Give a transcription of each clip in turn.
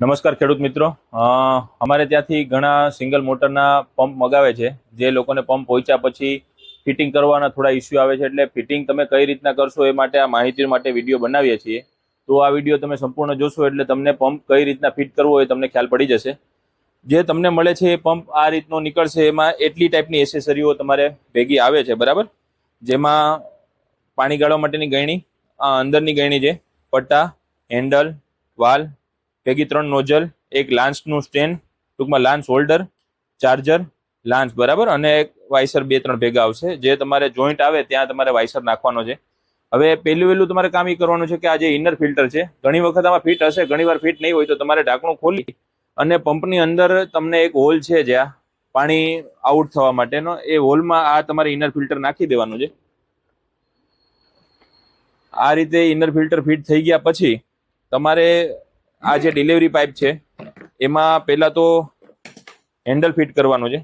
નમસ્કાર ખેડૂત મિત્રો. અમારે ત્યાંથી ઘણા સિંગલ મોટરના પંપ મગાવે છે. જે લોકોને પંપ પહોંચ્યા પછી ફિટિંગ કરવાના થોડા ઇસ્યુ આવે છે એટલે ફિટિંગ તમે કઈ રીતના કરશો એ માટે આ માહિતી માટે વીડિયો બનાવીએ છીએ. તો આ વીડિયો તમે સંપૂર્ણ જોશો એટલે તમને પંપ કઈ રીતના ફિટ કરવો એ તમને ખ્યાલ પડી જશે. જે તમને મળે છે એ પંપ આ રીતનો નીકળશે, એમાં એટલી ટાઈપની એસેસરીઓ તમારે ભેગી આવે છે, બરાબર? જેમાં પાણી ગાળવા માટેની ગયણી આ અંદરની ગયણી છે, પટ્ટા હેન્ડલ વાલ ભેગી ત્રણ નોઝલ, એક લાન્સનું સ્ટેન્ડ ટૂંકમાં લાન્સ હોલ્ડર, ચાર્જર, લાન્સ, બરાબર? અને એક વાઇસર બે ત્રણ ભેગા આવશે. જે તમારે જોઈન્ટ આવે ત્યાં તમારે વાઇસર નાખવાનો છે. હવે પહેલું વહેલું તમારે કામ એ કરવાનું છે કે આ જે ઇનર ફિલ્ટર છે, ઘણી વખત આમાં ફિટ હશે, ઘણી વાર ફિટ નહીં હોય તો તમારે ઢાંકણું ખોલી અને પંપની અંદર તમને એક હોલ છે જ્યાં પાણી આઉટ થવા માટેનો, એ હોલમાં આ તમારે ઇનર ફિલ્ટર નાખી દેવાનું છે. આ રીતે ઇનર ફિલ્ટર ફિટ થઈ ગયા પછી તમારે આ જે ડિલિવરી પાઇપ છે, એમાં પહેલા તો હેન્ડલ ફિટ કરવાનું છે.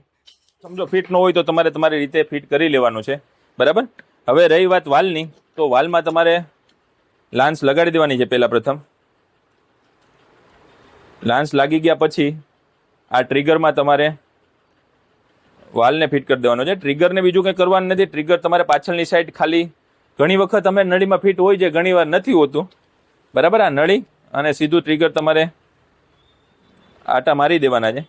સમજો ફિટ ન હોય તો તમારે તમારી રીતે ફિટ કરી લેવાનું છે. બરાબર? હવે રહી વાત વાલની, તો વાલમાં તમારે લાન્સ લગાડી દેવાની છે પહેલા પ્રથમ. લાન્સ લાગી ગયા પછી આ ટ્રિગરમાં તમારે વાલને ફિટ કરી દેવાનો છે. ટ્રિગરને બીજું કંઈ કરવાનું નથી. ટ્રિગર તમારે પાછળની સાઈડ ખાલી ઘણી વખત અમે નળીમાં ફિટ હોય છે, ઘણી વાર નથી હોતું. બરાબર? આ નળી અને સીધું ટ્રિગર તમારે આટા મારી દેવાના છે.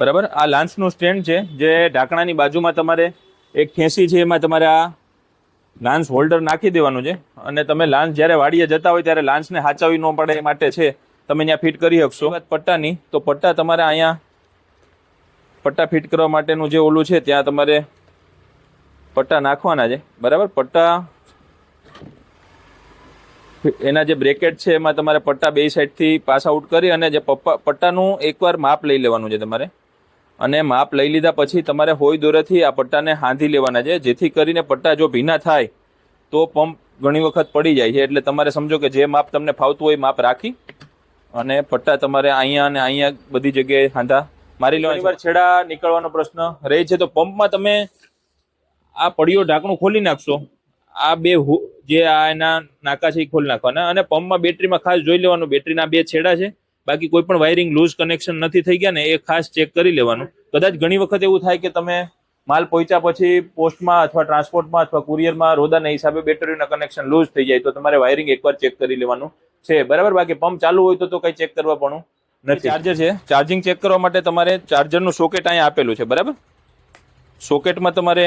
બરાબર? આ લાન્સનું સ્ટેન્ડ છે, જે ઢાંકણાની બાજુમાં તમારે એક ખેંસી છે, એમાં તમારે આ લાન્સ હોલ્ડર નાખી દેવાનું છે. અને તમે લાન્સ જ્યારે વાડીએ જતા હોય ત્યારે લાન્સને હાચવી ન પડે એ માટે છે, તમે ત્યાં ફિટ કરી શકશો. વાત પટ્ટાની, તો પટ્ટા તમારે અહીંયા પટ્ટા ફિટ કરવા માટેનું જે ઓલું છે, ત્યાં તમારે પટ્ટા નાખવાના છે. બરાબર? પટ્ટા એના જે બ્રેકેટ છે એમાં તમારે પટ્ટા બે સાઈડથી પાસ આઉટ કરી અને જે પપ્પા પટ્ટાનું એકવાર માપ લઈ લેવાનું છે તમારે. અને માપ લઈ લીધા પછી તમારે હોય દોરેથી આ પટ્ટાને હાંધી લેવાના છે. જેથી કરીને પટ્ટા જો ભીના થાય તો પંપ ઘણી વખત પડી જાય છે. એટલે તમારે સમજો કે જે માપ તમને ફાવતું હોય માપ રાખી અને પટ્ટા તમારે અહીંયા અને અહીંયા બધી જગ્યાએ હાંધા મારી લેવાની વાર છેડા નીકળવાનો પ્રશ્ન રહે છે. તો પંપમાં તમે આ પડીઓ ઢાંકણું ખોલી નાખશો. આ બે જે આ એના નાકા છે એ ખોલી નાખવાના. અને પંપમાં બેટરીમાં ખાસ જોઈ લેવાનું, બેટરીના બે છેડા છે. બાકી કોઈ પણ વાયરિંગ લૂઝ કનેક્શન નથી થઈ ગયા ને, એ ખાસ ચેક કરી લેવાનું. કદાચ ઘણી વખત એવું થાય કે તમે માલ પહોંચ્યા પછી પોસ્ટમાં અથવા ટ્રાન્સપોર્ટમાં અથવા કુરિયરમાં રોદાના હિસાબે બેટરીના કનેક્શન લૂઝ થઈ જાય, તો તમારે વાયરિંગ એકવાર ચેક કરી લેવાનું છે. બરાબર? બાકી પંપ ચાલુ હોય તો તો કંઈ ચેક કરવા પણ નથી. ચાર્જર છે. ચાર્જિંગ ચેક કરવા માટે તમારે ચાર્જરનું સોકેટ અહીંયા આપેલું છે. બરાબર? સોકેટમાં તમારે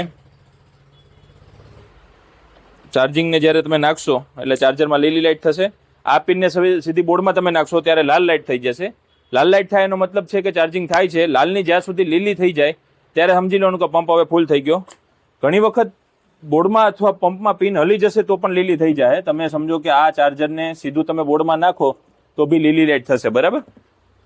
ચાર્જિંગને જ્યારે તમે નાખશો, એટલે ચાર્જરમાં લીલી લાઇટ થશે, આ પિનને સીધી બોર્ડમાં તમે નાખશો ત્યારે લાલ લાઇટ થઈ જશે. લાલ લાઇટ થાય એનો મતલબ છે કે ચાર્જિંગ થાય છે, લાલની જ્યાં સુધી લીલી થઈ જાય, ત્યારે સમજી લેવાનું કે પંપ હવે ફૂલ થઈ ગયો. ઘણી વખત બોર્ડમાં અથવા પંપમાં પિન હલી જશે તો પણ લીલી થઈ જાય. તમે સમજો કે આ ચાર્જરને સીધું તમે બોર્ડમાં નાખો, તો બી લીલી લાઇટ થશે, બરાબર?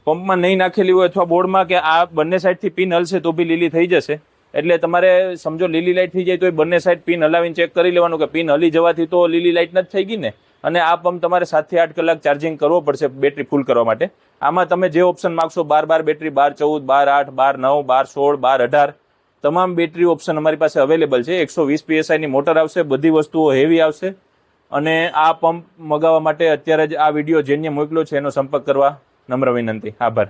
પંપમાં નહીં નાખેલી હોય અથવા બોર્ડમાં કે આ બંને સાઈડથી પિન હલશે તો બી લીલી થઈ જશે. એટલે તમારે સમજો લીલી લાઇટ થઈ જાય તો એ બંને સાઈડ પિન હલાવીને ચેક કરી લેવાનું કે પિન હલી જવાથી તો લીલી લાઇટ નથી થઈ ગઈ ને? અને આ પંપ તમારે સાતથી આઠ કલાક ચાર્જિંગ કરવો પડશે બેટરી ફૂલ કરવા માટે. આમાં તમે જે ઓપ્શન માગશો, બાર બાર બેટરી બાર ચૌદ, બાર આઠ, બાર નવ, બાર સોળ, બાર અઢાર, તમામ બેટરી ઓપ્શન અમારી પાસે અવેલેબલ છે. એકસો વીસ પીએસઆઈની મોટર આવશે, બધી વસ્તુઓ હેવી આવશે. અને આ પંપ મગાવવા માટે અત્યારે જ આ વીડિયો જેને મોકલ્યો છે, એનો સંપર્ક કરવા નમ્ર વિનંતી. આભાર.